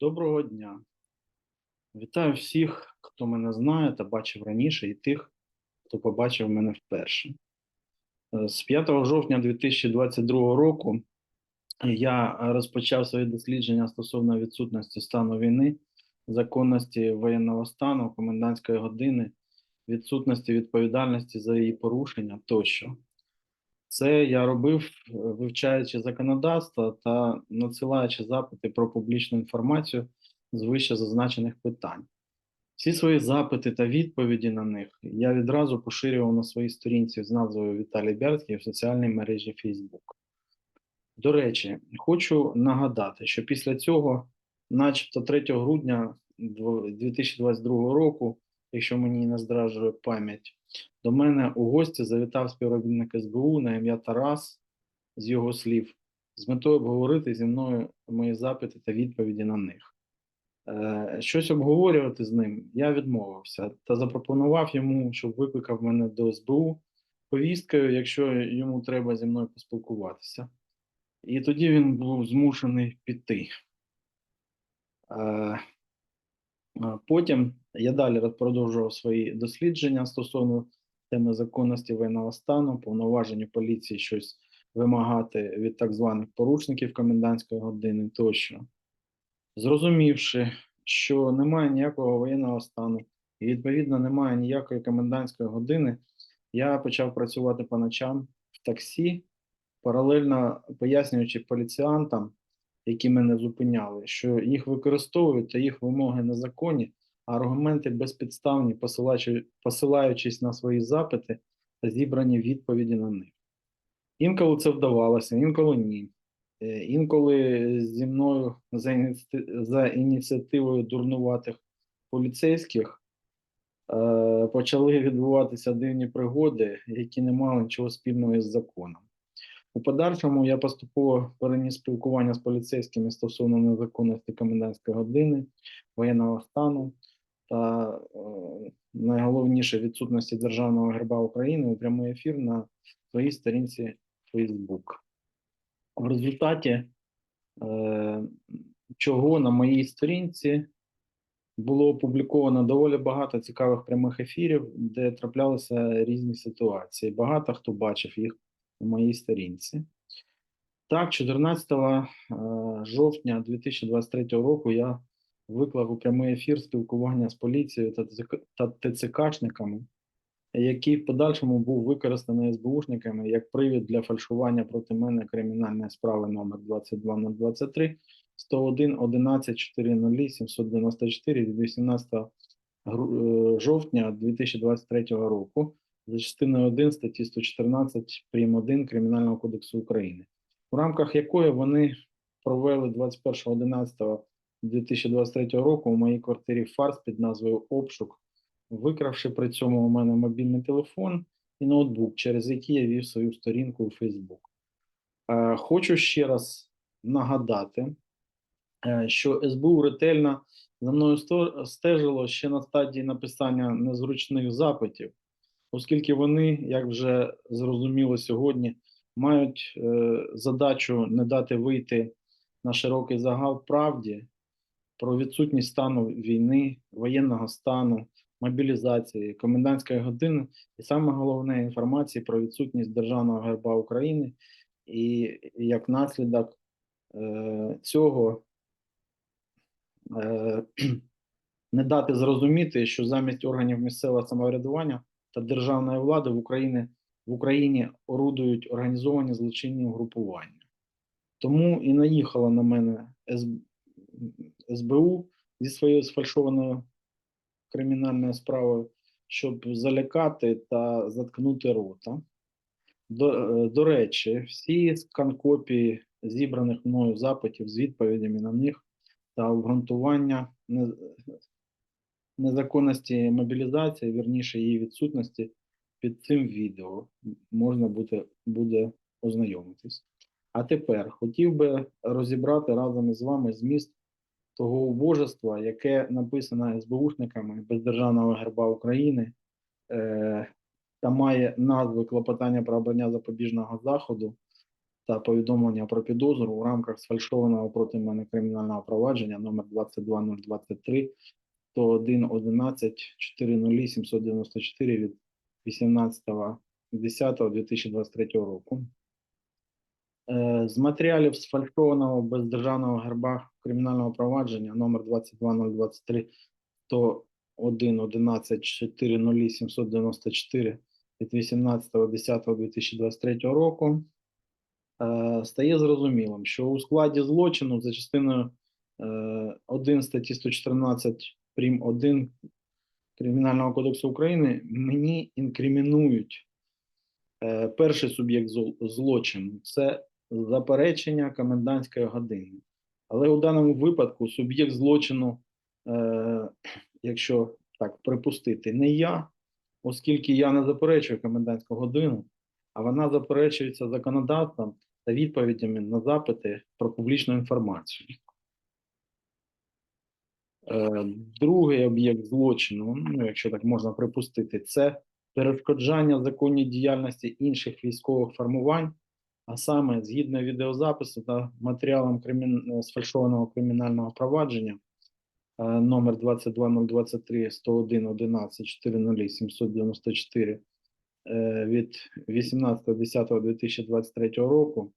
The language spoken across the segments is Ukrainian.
Доброго дня. Вітаю всіх, хто мене знає та бачив раніше, і тих, хто побачив мене вперше. Е, З 5 жовтня 2022 року я розпочав свої дослідження стосовно відсутності стану війни, законності воєнного стану, комендантської години, відсутності відповідальності за її порушення тощо. Це я робив, е, вивчаючи законодавство та надсилаючи запити про публічну інформацію з вище зазначених питань. Всі свої запити та відповіді на них я відразу поширював на своїй сторінці з назвою Віталій Бярський в соціальній мережі Facebook. До речі, хочу нагадати, що після цього, начебто 3 грудня 2022 року, якщо мені не здражує пам'ять, до мене у гості завітав співробітник СБУ на ім'я Тарас, з його слів, з метою обговорити зі мною мої запити та відповіді на них. Е, Щось обговорювати з ним я відмовився та запропонував йому, щоб викликав мене до СБУ повісткою, якщо йому треба зі мною поспілкуватися. І тоді він був змушений піти. Е, е, Потім я далі продовжував свої дослідження стосовно теми законності воєнного стану, повноваження поліції щось вимагати від так званих порушників комендантської години тощо. Зрозумівши, що немає ніякого воєнного стану і відповідно немає ніякої комендантської години, я почав працювати по ночам в таксі, паралельно пояснюючи поліціантам, які мене зупиняли, що їх використовують та їх вимоги незаконні, аргументи безпідставні, посилаючись на свої запити та зібрані відповіді на них. Інколи це вдавалося, інколи ні. Е, Інколи зі мною за, ініці- за ініціативою дурнуватих поліцейських е, почали відбуватися дивні пригоди, які не мали нічого спільного із законом. У подальшому я поступово переніс спілкування з поліцейськими стосовно незаконності комендантської години, воєнного стану та е, найголовніше відсутності державного герба України у прямий ефір на своїй сторінці Facebook. В результаті е, чого на моїй сторінці було опубліковано доволі багато цікавих прямих ефірів, де траплялися різні ситуації. Багато хто бачив їх на моїй сторінці. Так, 14 е, жовтня 2023 року я виклав у прямий ефір спілкування з поліцією та ТЦК та ТЦКшниками, який в подальшому був використаний СБУшниками як привід для фальшування проти мене кримінальної справи номер 22023 101 11 400 794 від 18 гру- е, жовтня 2023 року за частиною 1 статті 114 прим. 1 Кримінального кодексу України, в рамках якої вони провели 21.11.2023 року у моїй квартирі фарс під назвою Обшук, викравши при цьому у мене мобільний телефон і ноутбук, через який я вів свою сторінку у Facebook. Е, Хочу ще раз нагадати, е, що СБУ ретельно за мною стежило ще на стадії написання незручних запитів, оскільки вони, як вже зрозуміло сьогодні, мають е, задачу не дати вийти на широкий загал правді про відсутність стану війни, воєнного стану, мобілізації, комендантської години і саме головне інформації про відсутність державного герба України, і як наслідок е, цього е, не дати зрозуміти, що замість органів місцевого самоврядування та державної влади в Україні в Україні орудують організовані злочинні угрупування. Тому і наїхала на мене СБУ зі своєю сфальшованою кримінальною справою, щоб залякати та заткнути рота. До, е, до речі, всі скан-копії зібраних мною запитів з відповідями на них та обґрунтування незаконності мобілізації, вірніше її відсутності під цим відео можна буде, буде ознайомитись. А тепер хотів би розібрати разом із вами зміст того убожества, яке написано СБУшниками без державного герба України е, та має назви клопотання про обрання запобіжного заходу та повідомлення про підозру у рамках сфальшованого проти мене кримінального провадження номер 22023 101 11 400 794 від 18.10.2023 року. Е, З матеріалів сфальшованого без державного герба кримінального провадження номер 22023 101 11 400 794 від 18.10.2023 року е, стає зрозумілим, що у складі злочину за частиною е, 1 статті 114 прим. 1 Кримінального кодексу України мені інкримінують е, перший суб'єкт зл- злочину це заперечення комендантської години. Але у даному випадку суб'єкт злочину, е, якщо так припустити, не я, оскільки я не заперечую комендантську годину, а вона заперечується законодавством та відповідями на запити про публічну інформацію. Е, Другий об'єкт злочину, ну, якщо так можна припустити, це перешкоджання законній діяльності інших військових формувань, а саме згідно відеозапису та матеріалам кримін... сфальшованого кримінального провадження е, номер 22023 101 11 400 794 е, від 18.10.2023 року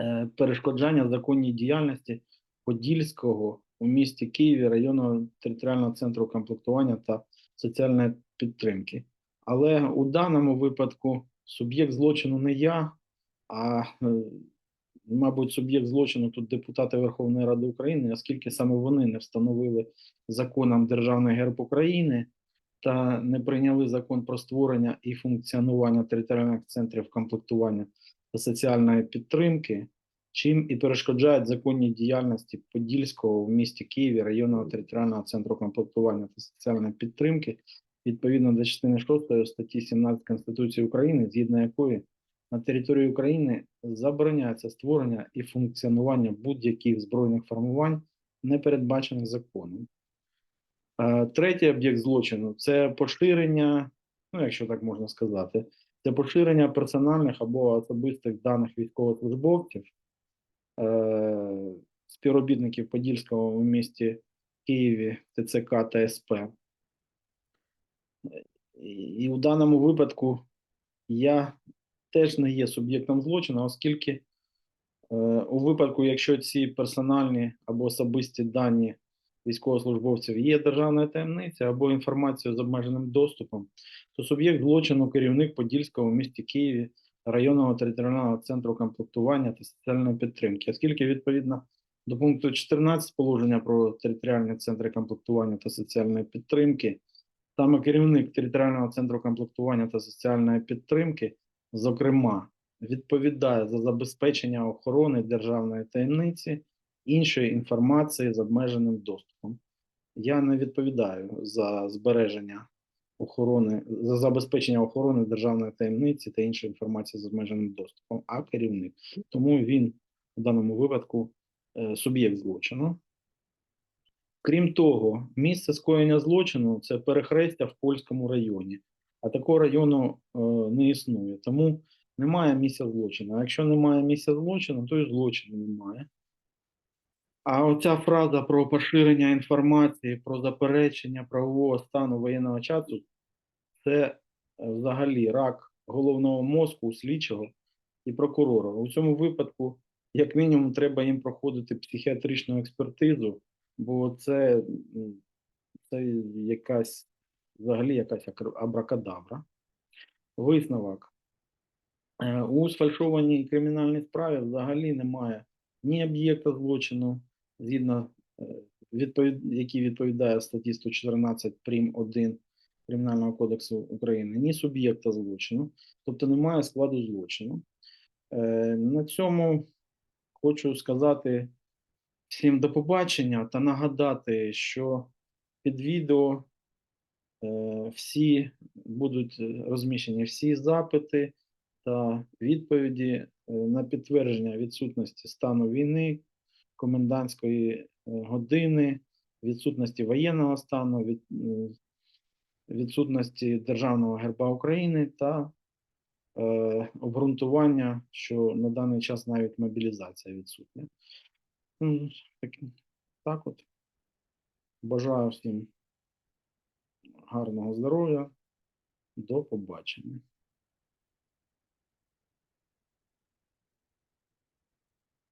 е, перешкоджання законній діяльності Подільського у місті Києві районного територіального центру комплектування та соціальної підтримки. Але у даному випадку суб'єкт злочину не я, а е, мабуть, суб'єкт злочину тут депутати Верховної Ради України, оскільки саме вони не встановили законом Державний герб України та не прийняли закон про створення і функціонування територіальних центрів комплектування та соціальної підтримки, чим і перешкоджають законній діяльності Подільського в місті Києві районного територіального центру комплектування та соціальної підтримки відповідно до частини 6 статті 17 Конституції України, згідно якої на території України забороняється створення і функціонування будь-яких збройних формувань, не передбачених законом. Е, Третій об'єкт злочину це поширення, ну якщо так можна сказати, це поширення персональних або особистих даних військовослужбовців, е, співробітників Подільського у місті Києві, ТЦК та СП. І у даному випадку я теж не є суб'єктом злочину, оскільки е, у випадку, якщо ці персональні або особисті дані військовослужбовців є державною таємницею або інформацією з обмеженим доступом, то суб'єкт злочину керівник Подільського в місті Києві районного територіального центру комплектування та соціальної підтримки, оскільки відповідно до пункту 14 положення про територіальні центри комплектування та соціальної підтримки, саме керівник територіального центру комплектування та соціальної підтримки, зокрема, відповідає за забезпечення охорони державної таємниці іншої інформації з обмеженим доступом. Я не відповідаю за збереження охорони, за забезпечення охорони державної таємниці та іншої інформації з обмеженим доступом, а керівник. Тому він в даному випадку е, суб'єкт злочину. Крім того, місце скоєння злочину це перехрестя в польському районі, а такого району е, не існує. Тому немає місця злочину. А якщо немає місця злочину, то і злочину немає. А оця фраза про поширення інформації, про заперечення правового стану воєнного часу це е, взагалі рак головного мозку, слідчого і прокурора. У цьому випадку, як мінімум, треба їм проходити психіатричну експертизу, бо це, це якась взагалі якась абракадабра. Висновок. Е, У сфальшованій кримінальній справі взагалі немає ні об'єкта злочину, згідно е, відповід... який відповідає статті 114 прим. 1 Кримінального кодексу України, ні суб'єкта злочину, тобто немає складу злочину. Е, На цьому хочу сказати всім до побачення та нагадати, що під відео всі будуть е, розміщені всі запити та відповіді е, на підтвердження відсутності стану війни, комендантської е, години, відсутності воєнного стану, від, е, відсутності державного герба України та е, обґрунтування, що на даний час навіть мобілізація відсутня. Так, так от. Бажаю всім гарного здоров'я. До побачення.